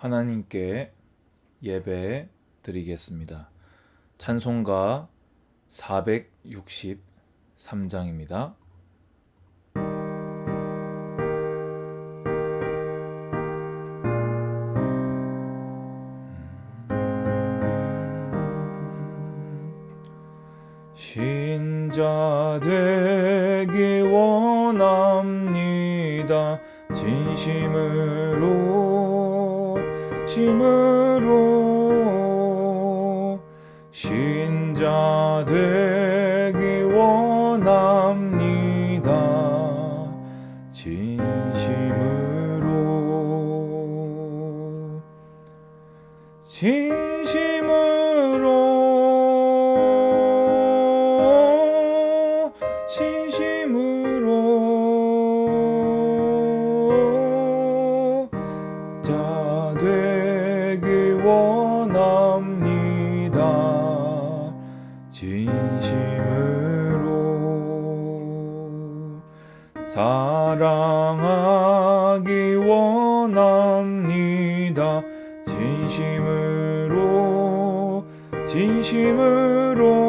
하나님께 예배 드리겠습니다. 찬송가 463장입니다. 심 사랑하기 원합니다. 진심으로 진심으로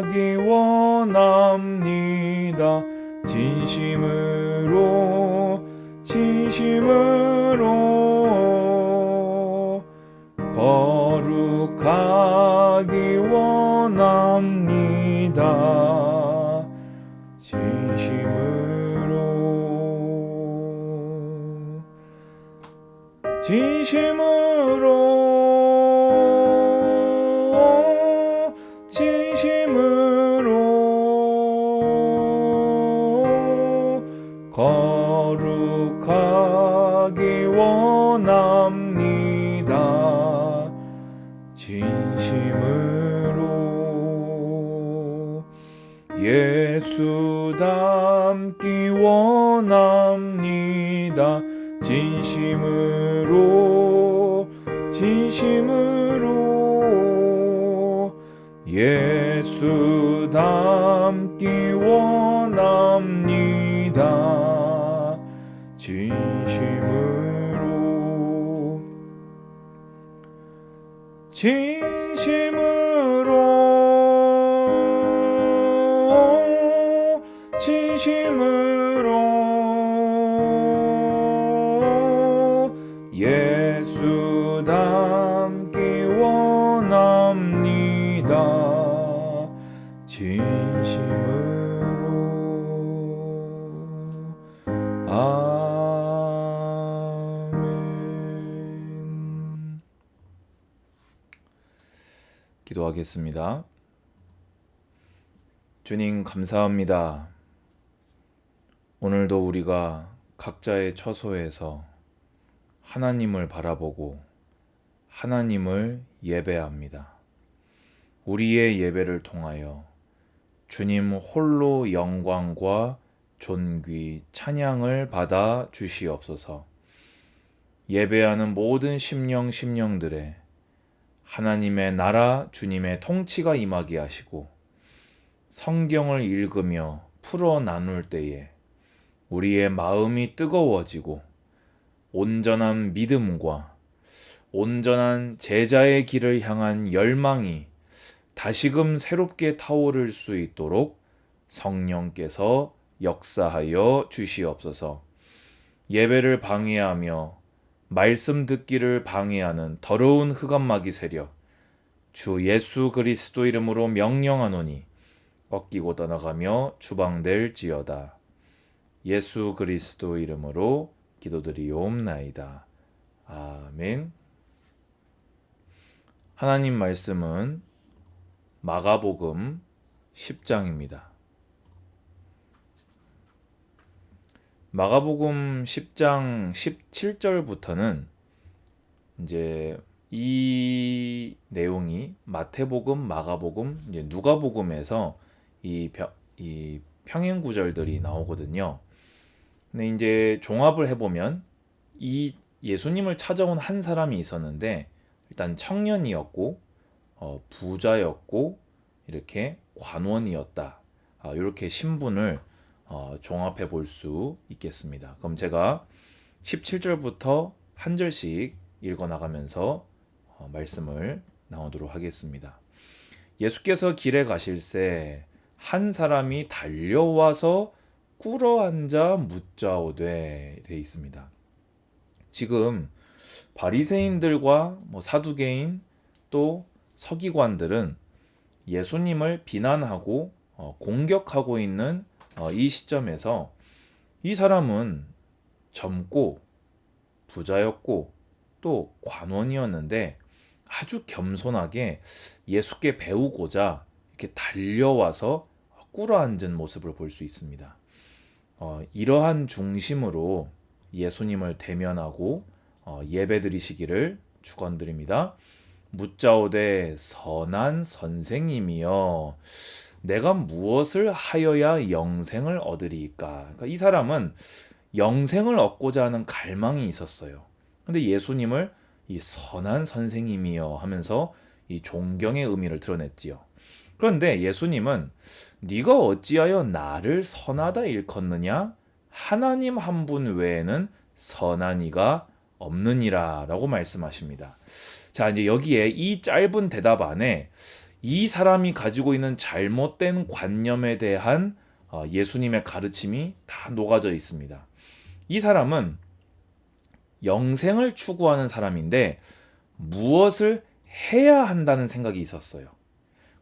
하기 원합니다. 진심으로 진심으로 거룩하기 원합니다. 진심으로 진심으로 진심으로 예수 닮기 원합니다. 진심으로. 진 아멘 기도하겠습니다. 주님 감사합니다. 오늘도 우리가 각자의 처소에서 하나님을 바라보고 하나님을 예배합니다. 우리의 예배를 통하여 주님 홀로 영광과 존귀, 찬양을 받아 주시옵소서. 예배하는 모든 심령 심령들의 하나님의 나라 주님의 통치가 임하게 하시고 성경을 읽으며 풀어 나눌 때에 우리의 마음이 뜨거워지고 온전한 믿음과 온전한 제자의 길을 향한 열망이 다시금 새롭게 타오를 수 있도록 성령께서 역사하여 주시옵소서. 예배를 방해하며 말씀 듣기를 방해하는 더러운 흑암마귀 세력 주 예수 그리스도 이름으로 명령하노니 꺾이고 떠나가며 주방될지어다. 예수 그리스도 이름으로 기도드리옵나이다. 아멘. 하나님 말씀은 마가복음 10장입니다. 마가복음 10장 17절부터는 이제 이 내용이 마태복음, 마가복음, 누가복음에서 이, 벼, 이 평행 구절들이 나오거든요. 근데 이제 종합을 해보면 이 예수님을 찾아온 한 사람이 있었는데 일단 청년이었고 어, 부자였고 이렇게 관원이었다. 아, 이렇게 신분을 어, 종합해 볼 수 있겠습니다. 그럼 제가 17절부터 한 절씩 읽어 나가면서 어, 말씀을 나오도록 하겠습니다. 예수께서 길에 가실새 한 사람이 달려와서 꿇어 앉아 묻자오되 돼 있습니다. 지금 바리새인들과 뭐 사두개인 또 서기관들은 예수님을 비난하고 어, 공격하고 있는 어, 이 시점에서 이 사람은 젊고 부자였고 또 관원이었는데 아주 겸손하게 예수께 배우고자 이렇게 달려와서 꿇어 앉은 모습을 볼 수 있습니다. 어, 이러한 중심으로 예수님을 대면하고 어, 예배드리시기를 축원드립니다. 묻자오되 선한 선생님이여 내가 무엇을 하여야 영생을 얻으리까? 그러니까 이 사람은 영생을 얻고자 하는 갈망이 있었어요. 근데 예수님을 이 선한 선생님이여 하면서 이 존경의 의미를 드러냈지요. 그런데 예수님은 네가 어찌하여 나를 선하다 일컫느냐? 하나님 한 분 외에는 선한 이가 없느니라라고 말씀하십니다. 자, 이제 여기에 이 짧은 대답 안에 이 사람이 가지고 있는 잘못된 관념에 대한 어, 예수님의 가르침이 다 녹아져 있습니다. 이 사람은 영생을 추구하는 사람인데 무엇을 해야 한다는 생각이 있었어요.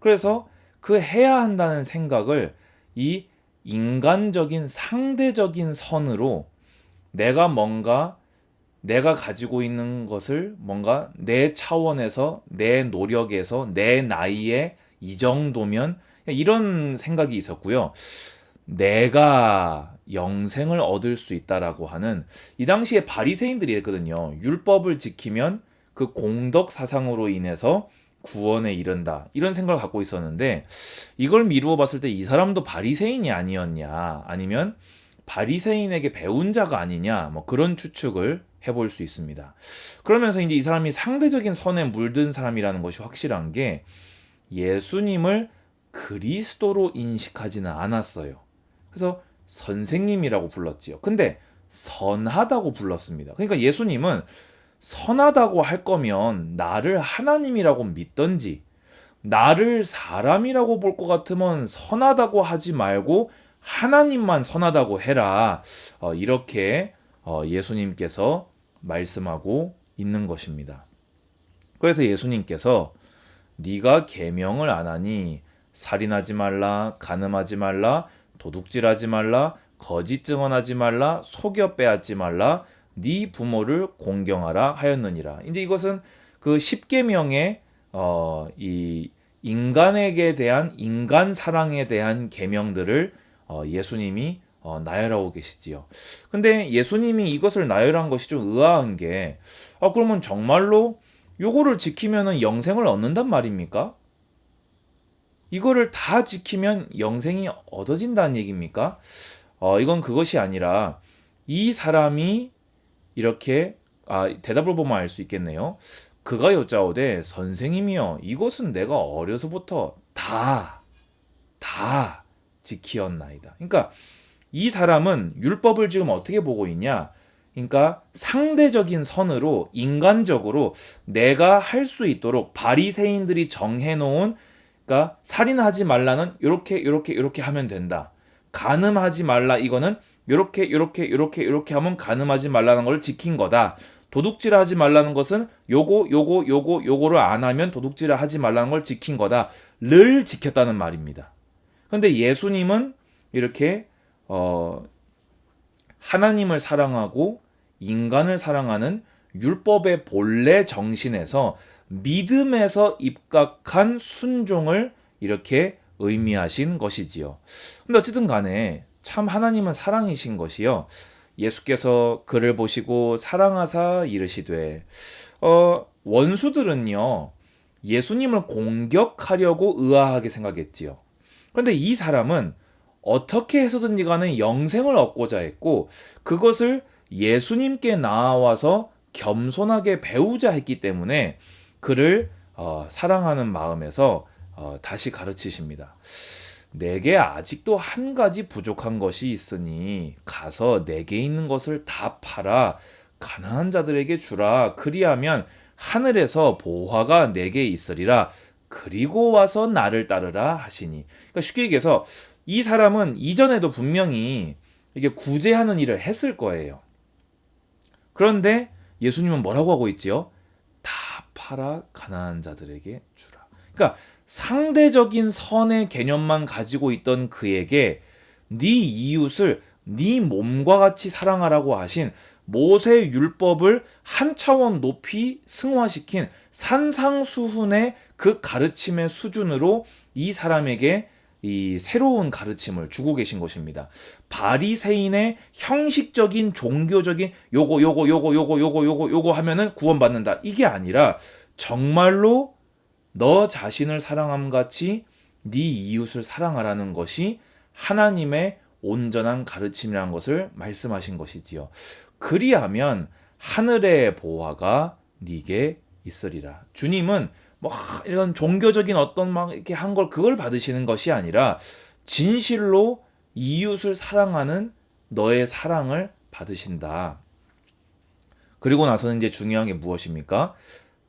그래서 그 해야 한다는 생각을 이 인간적인 상대적인 선으로 내가 뭔가 내가 가지고 있는 것을 뭔가 내 차원에서 내 노력에서 내 나이에 이 정도면 이런 생각이 있었고요. 내가 영생을 얻을 수 있다라고 하는 이 당시에 바리새인들이 했거든요. 율법을 지키면 그 공덕 사상으로 인해서 구원에 이른다. 이런 생각을 갖고 있었는데 이걸 미루어 봤을 때 이 사람도 바리새인이 아니었냐? 아니면 바리새인에게 배운 자가 아니냐? 뭐 그런 추측을 해볼 수 있습니다. 그러면서 이제 이 사람이 상대적인 선에 물든 사람이라는 것이 확실한 게 예수님을 그리스도로 인식하지는 않았어요. 그래서 선생님이라고 불렀지요. 근데 선하다고 불렀습니다. 그러니까 예수님은 선하다고 할 거면 나를 하나님이라고 믿던지 나를 사람이라고 볼 것 같으면 선하다고 하지 말고 하나님만 선하다고 해라. 어, 이렇게 어, 예수님께서 말씀하고 있는 것입니다. 그래서 예수님께서 네가 계명을 안 하니 살인하지 말라, 간음하지 말라, 도둑질하지 말라, 거짓 증언하지 말라, 속여 빼앗지 말라, 네 부모를 공경하라 하였느니라. 이제 이것은 그 십계명의 어, 이 인간에게 대한 인간 사랑에 대한 계명들을 어, 예수님이 어, 나열하고 계시지요. 근데 예수님이 이것을 나열한 것이 좀 의아한 게, 아, 그러면 정말로 요거를 지키면은 영생을 얻는단 말입니까? 이거를 다 지키면 영생이 얻어진다는 얘기입니까? 어, 이건 그것이 아니라 이 사람이 이렇게 아, 대답을 보면 알 수 있겠네요. 그가 여짜오되 선생님이여 이것은 내가 어려서부터 다 다 지키었나이다. 그러니까 이 사람은 율법을 지금 어떻게 보고 있냐? 그러니까 상대적인 선으로 인간적으로 내가 할 수 있도록 바리새인들이 정해 놓은 그러니까 살인하지 말라는 요렇게 요렇게 요렇게 하면 된다. 간음하지 말라 이거는 요렇게 요렇게 요렇게 요렇게 하면 가늠하지 말라는 걸 지킨 거다. 도둑질 하지 말라는 것은 요거 요거 요거 요거를 안 하면 도둑질을 하지 말라는 걸 지킨 거다를 지켰다는 말입니다. 근데 예수님은 이렇게 어 하나님을 사랑하고 인간을 사랑하는 율법의 본래 정신에서 믿음에서 입각한 순종을 이렇게 의미하신 것이지요. 근데 어쨌든 간에 참 하나님은 사랑이신 것이요. 예수께서 그를 보시고 사랑하사 이르시되 어 원수들은요. 예수님을 공격하려고 의아하게 생각했지요. 그런데 이 사람은 어떻게 해서든지 간에 영생을 얻고자 했고 그것을 예수님께 나와서 겸손하게 배우자 했기 때문에 그를 어, 사랑하는 마음에서 어, 다시 가르치십니다. 내게 아직도 한 가지 부족한 것이 있으니 가서 내게 있는 것을 다 팔아 가난한 자들에게 주라. 그리하면 하늘에서 보화가 내게 있으리라. 그리고 와서 나를 따르라 하시니. 그러니까 쉽게 얘기해서 이 사람은 이전에도 분명히 이게 구제하는 일을 했을 거예요. 그런데 예수님은 뭐라고 하고 있지요? 다 팔아 가난한 자들에게 주라. 그러니까 상대적인 선의 개념만 가지고 있던 그에게 네 이웃을 네 몸과 같이 사랑하라고 하신 모세 율법을 한 차원 높이 승화시킨 산상수훈의 그 가르침의 수준으로 이 사람에게 이 새로운 가르침을 주고 계신 것입니다. 바리새인의 형식적인 종교적인 요거 요거 요거 요거 요거 요거 요거 하면은 구원받는다. 이게 아니라 정말로 너 자신을 사랑함 같이 네 이웃을 사랑하라는 것이 하나님의 온전한 가르침이라는 것을 말씀하신 것이지요. 그리하면 하늘의 보화가 네게 있으리라. 주님은 뭐 이런 종교적인 어떤 막 이렇게 한 걸 그걸 받으시는 것이 아니라 진실로 이웃을 사랑하는 너의 사랑을 받으신다. 그리고 나서는 이제 중요한 게 무엇입니까?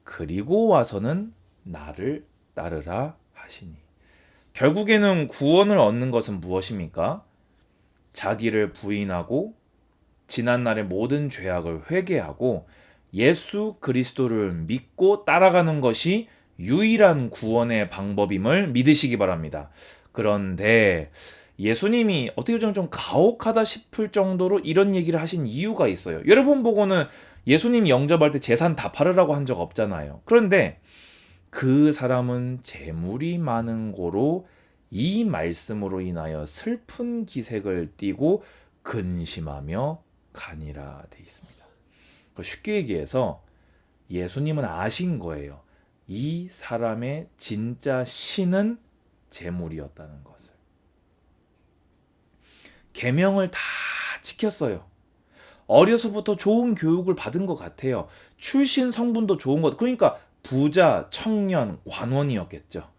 그리고 와서는 나를 따르라 하시니. 결국에는 구원을 얻는 것은 무엇입니까? 자기를 부인하고 지난날의 모든 죄악을 회개하고 예수 그리스도를 믿고 따라가는 것이 유일한 구원의 방법임을 믿으시기 바랍니다. 그런데 예수님이 어떻게 보면 좀 가혹하다 싶을 정도로 이런 얘기를 하신 이유가 있어요. 여러분 보고는 예수님 영접할 때 재산 다 팔으라고 한 적 없잖아요. 그런데 그 사람은 재물이 많은 고로 이 말씀으로 인하여 슬픈 기색을 띠고 근심하며 가니라 돼 있습니다. 그러니까 쉽게 얘기해서 예수님은 아신 거예요. 이 사람의 진짜 신은 재물이었다는 것을. 계명을 다 지켰어요. 어려서부터 좋은 교육을 받은 것 같아요. 출신 성분도 좋은 것. 그러니까 부자, 청년, 관원이었겠죠.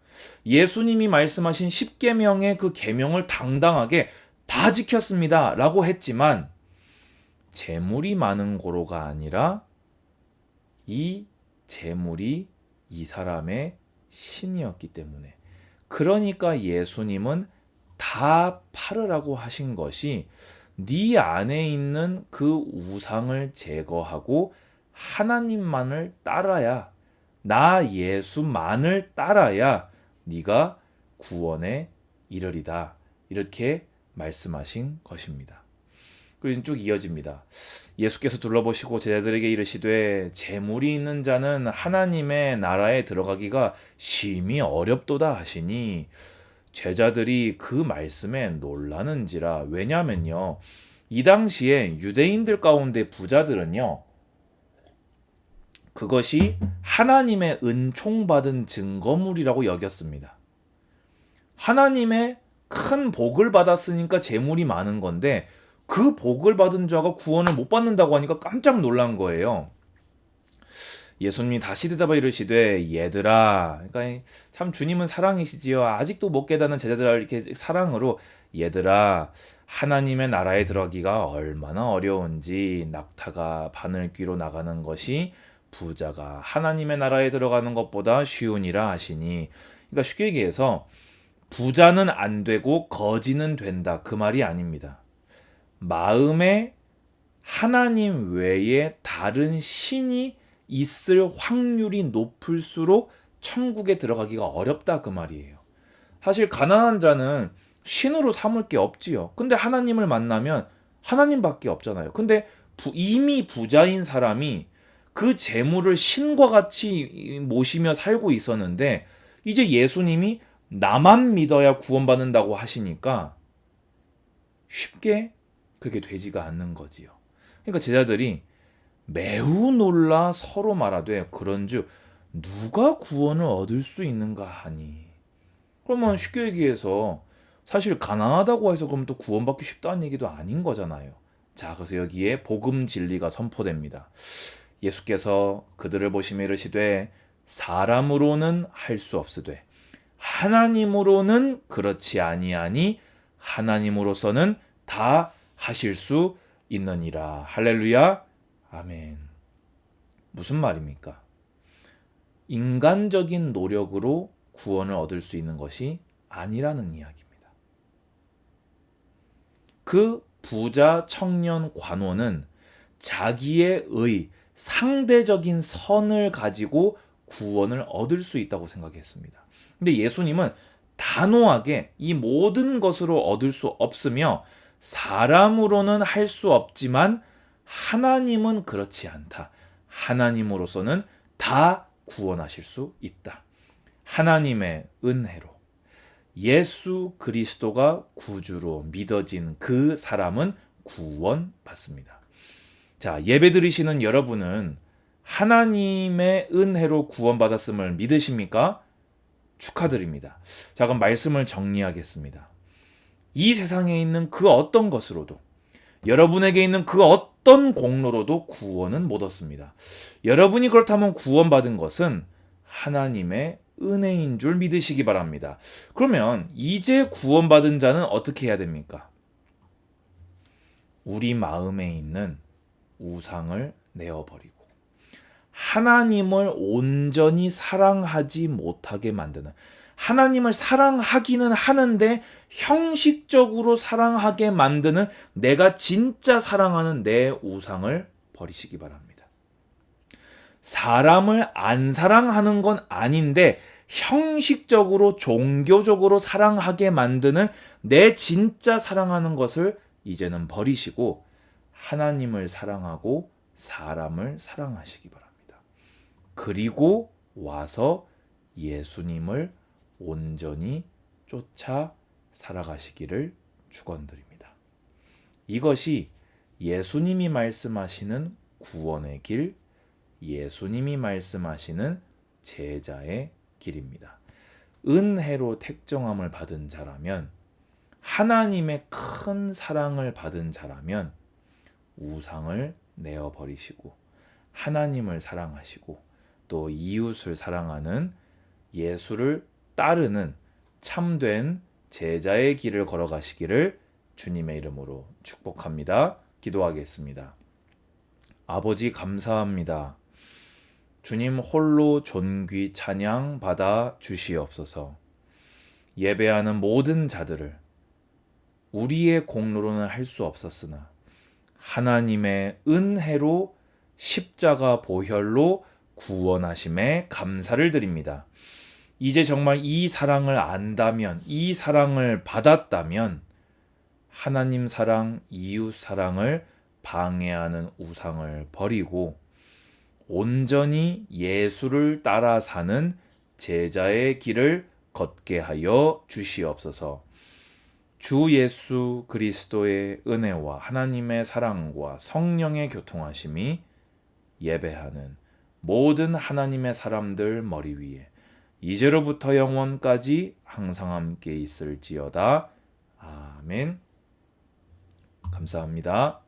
예수님이 말씀하신 10계명의 그 계명을 당당하게 다 지켰습니다라고 했지만 재물이 많은 고로가 아니라 이 재물이 이 사람의 신이었기 때문에 그러니까 예수님은 다 팔으라고 하신 것이 네 안에 있는 그 우상을 제거하고 하나님만을 따라야 나 예수만을 따라야 네가 구원에 이르리다 이렇게 말씀하신 것입니다. 그리고 쭉 이어집니다. 예수께서 둘러보시고 제자들에게 이르시되 재물이 있는 자는 하나님의 나라에 들어가기가 심히 어렵도다 하시니 제자들이 그 말씀에 놀라는지라 왜냐면요 이 당시에 유대인들 가운데 부자들은요 그것이 하나님의 은총받은 증거물이라고 여겼습니다. 하나님의 큰 복을 받았으니까 재물이 많은 건데 그 복을 받은 자가 구원을 못 받는다고 하니까 깜짝 놀란 거예요. 예수님이 다시 대답하 이르시되 얘들아 그러니까 참 주님은 사랑이시지요 아직도 못 깨닫는 제자들을 이렇게 사랑으로 얘들아 하나님의 나라에 들어가기가 얼마나 어려운지 낙타가 바늘귀로 나가는 것이 부자가 하나님의 나라에 들어가는 것보다 쉬우니라 하시니 그러니까 쉽게 얘기해서 부자는 안 되고 거지는 된다 그 말이 아닙니다. 마음에 하나님 외에 다른 신이 있을 확률이 높을수록 천국에 들어가기가 어렵다 그 말이에요. 사실 가난한 자는 신으로 삼을 게 없지요. 근데 하나님을 만나면 하나님밖에 없잖아요. 근데 부, 이미 부자인 사람이 그 재물을 신과 같이 모시며 살고 있었는데 이제 예수님이 나만 믿어야 구원받는다고 하시니까 쉽게 그게 되지가 않는 거지요. 그러니까 제자들이 매우 놀라 서로 말하되 그런즉 누가 구원을 얻을 수 있는가 하니 그러면 쉽게 얘기해서 사실 가난하다고 해서 그럼 또 구원받기 쉽다는 얘기도 아닌 거잖아요. 자, 그래서 여기에 복음 진리가 선포됩니다. 예수께서 그들을 보시며 이르시되 사람으로는 할 수 없으되 하나님으로는 그렇지 아니하니 하나님으로서는 다 하실 수 있느니라. 할렐루야. 아멘. 무슨 말입니까? 인간적인 노력으로 구원을 얻을 수 있는 것이 아니라는 이야기입니다. 그 부자 청년 관원은 자기의 의, 상대적인 선을 가지고 구원을 얻을 수 있다고 생각했습니다. 근데 예수님은 단호하게 이 모든 것으로 얻을 수 없으며 사람으로는 할 수 없지만 하나님은 그렇지 않다. 하나님으로서는 다 구원하실 수 있다. 하나님의 은혜로 예수 그리스도가 구주로 믿어진 그 사람은 구원받습니다. 자, 예배 드리시는 여러분은 하나님의 은혜로 구원받았음을 믿으십니까? 축하드립니다. 자, 그럼 말씀을 정리하겠습니다. 이 세상에 있는 그 어떤 것으로도 여러분에게 있는 그 어떤 공로로도 구원은 못 얻습니다. 여러분이 그렇다면 구원받은 것은 하나님의 은혜인 줄 믿으시기 바랍니다. 그러면 이제 구원받은 자는 어떻게 해야 됩니까? 우리 마음에 있는 우상을 내어버리고 하나님을 온전히 사랑하지 못하게 만드는 하나님을 사랑하기는 하는데 형식적으로 사랑하게 만드는 내가 진짜 사랑하는 내 우상을 버리시기 바랍니다. 사람을 안 사랑하는 건 아닌데 형식적으로 종교적으로 사랑하게 만드는 내 진짜 사랑하는 것을 이제는 버리시고 하나님을 사랑하고 사람을 사랑하시기 바랍니다. 그리고 와서 예수님을 온전히 쫓아 살아가시기를 축원드립니다. 이것이 예수님이 말씀하시는 구원의 길, 예수님이 말씀하시는 제자의 길입니다. 은혜로 택정함을 받은 자라면 하나님의 큰 사랑을 받은 자라면 우상을 내어 버리시고 하나님을 사랑하시고 또 이웃을 사랑하는 예수를 따르는 참된 제자의 길을 걸어가시기를 주님의 이름으로 축복합니다. 기도하겠습니다. 아버지 감사합니다. 주님 홀로 존귀 찬양 받아 주시옵소서. 예배하는 모든 자들을 우리의 공로로는 할 수 없었으나 하나님의 은혜로 십자가 보혈로 구원하심에 감사를 드립니다. 이제 정말 이 사랑을 안다면, 이 사랑을 받았다면, 하나님 사랑, 이웃 사랑을 방해하는 우상을 버리고, 온전히 예수를 따라 사는 제자의 길을 걷게 하여 주시옵소서. 주 예수 그리스도의 은혜와 하나님의 사랑과 성령의 교통하심이 예배하는 모든 하나님의 사람들 머리 위에 이제로부터 영원까지 항상 함께 있을지어다. 아멘. 감사합니다.